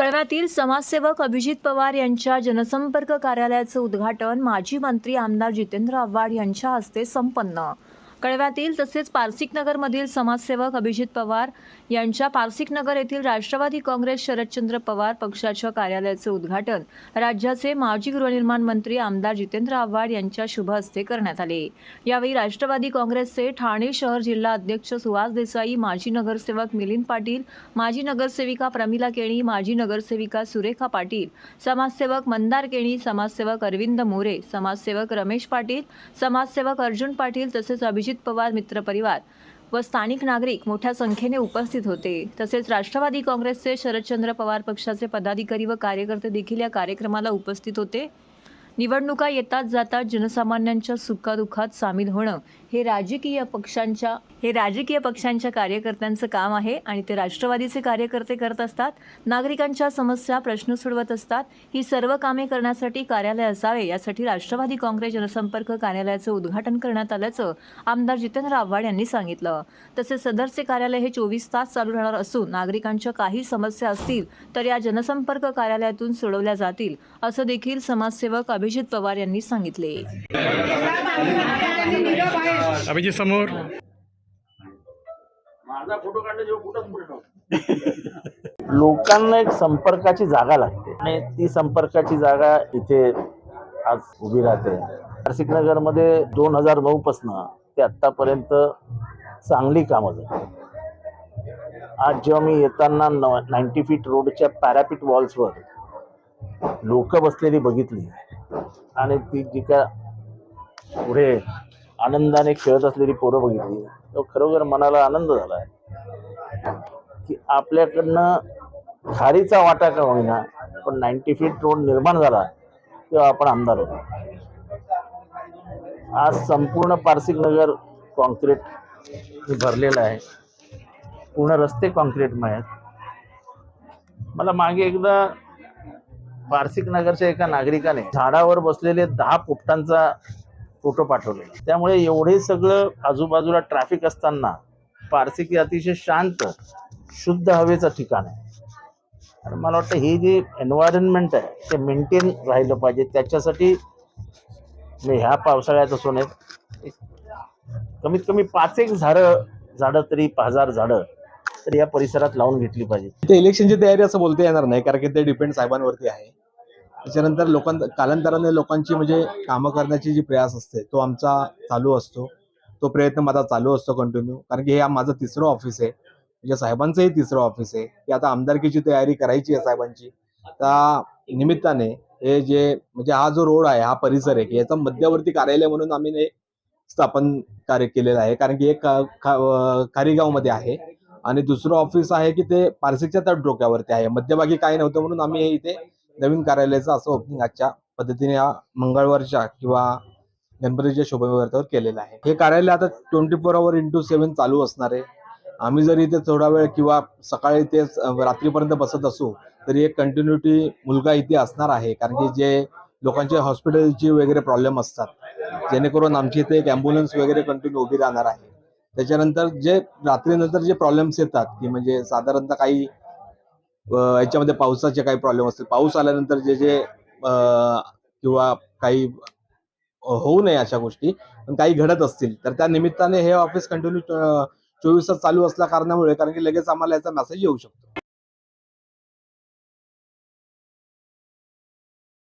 कळव्यातील समाजसेवक अभिजित पवार यांच्या जनसंपर्क कार्यालयाचं उद्घाटन माजी मंत्री आमदार जितेंद्र आव्हाड यांच्या हस्ते संपन्न. कळव्यातील तसेच पारसिकनगरमधील समाजसेवक अभिजित पवार यांच्या पारसिकनगर येथील राष्ट्रवादी काँग्रेस शरदचंद्र पवार पक्षाच्या कार्यालयाचे उद्घाटन राज्याचे माजी गृहनिर्माण मंत्री आमदार जितेंद्र आव्हाड यांच्या शुभ हस्ते करण्यात आले. यावेळी राष्ट्रवादी काँग्रेसचे ठाणे शहर जिल्हा अध्यक्ष सुहास देसाई माजी नगरसेवक मिलिंद पाटील माजी नगरसेविका प्रमिला केणी माजी नगरसेविका सुरेखा पाटील समाजसेवक मंदार केणी समाजसेवक अरविंद मोरे समाजसेवक रमेश पाटील समाजसेवक अर्जुन पाटील तसेच अभिजित पवार मित्रपरिवार व स्थानिक नागरिक मोठ्या संख्येने उपस्थित होते. तसेच राष्ट्रवादी काँग्रेसचे शरदचंद्र पवार पक्षाचे पदाधिकारी व कार्यकर्ते देखील या कार्यक्रमाला उपस्थित होते. निवडणुका येतात जातात जनसामान्यांच्या सुखादुखात सामील होणं हे राजकीय पक्षांच्या हे राजकीय पक्षांच्या कार्यकर्त्यांचं काम आहे आणि ते राष्ट्रवादीचे कार्यकर्ते करत असतात. नागरिकांच्या समस्या प्रश्न सोडवत असतात. ही सर्व कामे करण्यासाठी कार्यालय असावे यासाठी राष्ट्रवादी काँग्रेस जनसंपर्क कार्यालयाचं उद्घाटन करण्यात आल्याचं आमदार जितेंद्र आव्हाड यांनी सांगितलं. तसेच सदरचे कार्यालय हे चोवीस तास चालू राहणार असून नागरिकांच्या काही समस्या असतील तर या जनसंपर्क कार्यालयातून सोडवल्या जातील असं देखील समाजसेवक अभिजित पवार यांनी सांगितले. अभिजित समोर. लोकांना एक संपर्काची जागा लागते. आणि ती संपर्काची जागा इथे आज उभी राहते. नाशिक नगरमध्ये दोन हजार नऊ पासन ते आतापर्यंत चांगली कामं झाली. आज जेव्हा मी येताना नाईन्टी फीट रोडच्या पॅरापिट वॉल्सवर लोक बसलेली बघितली. आणि ती जी का पुढे आनंदाने खेळत असलेली पोरं बघितली तो खरोखर मनाला आनंद झाला की आपल्याकडनं खारीचा वाटा का होईना पण नाईन्टी फीट रोड निर्माण झाला तेव्हा आपण आमदार होतो. आज संपूर्ण पारसिक नगर कॉन्क्रीट भरलेलं आहे. पूर्ण रस्ते कॉन्क्रीटमय आहेत मला मागे एकदा पारसिक नगरच्या एका नागरिकाने झाडावर बसलेले दहा पोपटांचा फोटो पाठवलेला. त्यामुळे एवढे सगळं आजूबाजूला ट्रॅफिक असताना पारसिक हे अतिशय शांत शुद्ध हवेचं ठिकाण आहे. आणि मला वाटतं हे जे एन्व्हायरमेंट आहे ते मेंटेन राहिलं पाहिजे. त्याच्यासाठी मी ह्या पावसाळ्यात असून एक कमीत कमी पाच एक झाडं झाडं तरी हजार झाडं तरी या परिसरात लावून घेतली पाहिजे ते इलेक्शनची तयारी असं बोलता येणार नाही कारण की ते डिपेंड साहेबांवरती आहे. त्याच्यानंतर लोकां कालांतराने लोकांची म्हणजे कामं करण्याची जी प्रयास असते तो आमचा चालू असतो. तो प्रयत्न माझा चालू असतो कंटिन्यू कारण की हे माझं तिसरं ऑफिस आहे. म्हणजे साहेबांचंही तिसरं ऑफिस आहे. की आता आमदारकीची तयारी करायची आहे साहेबांची. त्या निमित्ताने हे जे म्हणजे हा जो रोड आहे हा परिसर आहे की याचा मध्यवर्ती कार्यालय म्हणून आम्ही हे स्थापन कार्य केलेलं आहे. कारण की एक खारीगावमध्ये आहे. आणि दुसरं ऑफिस आहे की ते पारसीच्या तट डोक्यावरती आहे. मध्यभागी काय नव्हतं म्हणून आम्ही हे इथे नवीन कार्यालयाचं असं ओपनिंग आजच्या पद्धतीने या मंगळवारच्या किंवा गणपतीच्या शोभायात्रेवर केलेलं आहे. हे कार्यालय आता twenty four hour into seven चालू असणार आहे. आम्ही जरी इथे थोडा वेळ किंवा सकाळी ते रात्रीपर्यंत बसत असू तरी एक कंटिन्युटी मुलगा इथे असणार आहे. कारण की जे लोकांचे हॉस्पिटलची वगैरे प्रॉब्लेम असतात. जेणेकरून आमची इथे एक ॲम्ब्युलन्स वगैरे कंटिन्यू उभी राहणार आहे. त्याच्यानंतर जे रात्रीनंतर जे प्रॉब्लेम्स येतात की म्हणजे साधारणतः काही याच्यामध्ये पावसाचे काही प्रॉब्लेम असतील. पाऊस आल्यानंतर जे जे किंवा काही होऊ नये अशा गोष्टी पण काही घडत असतील तर त्या निमित्ताने हे ऑफिस कंटिन्यू चोवीस तास चालू असल्या कारणामुळे कारण की लगेच आम्हाला याचा मेसेज येऊ शकतो.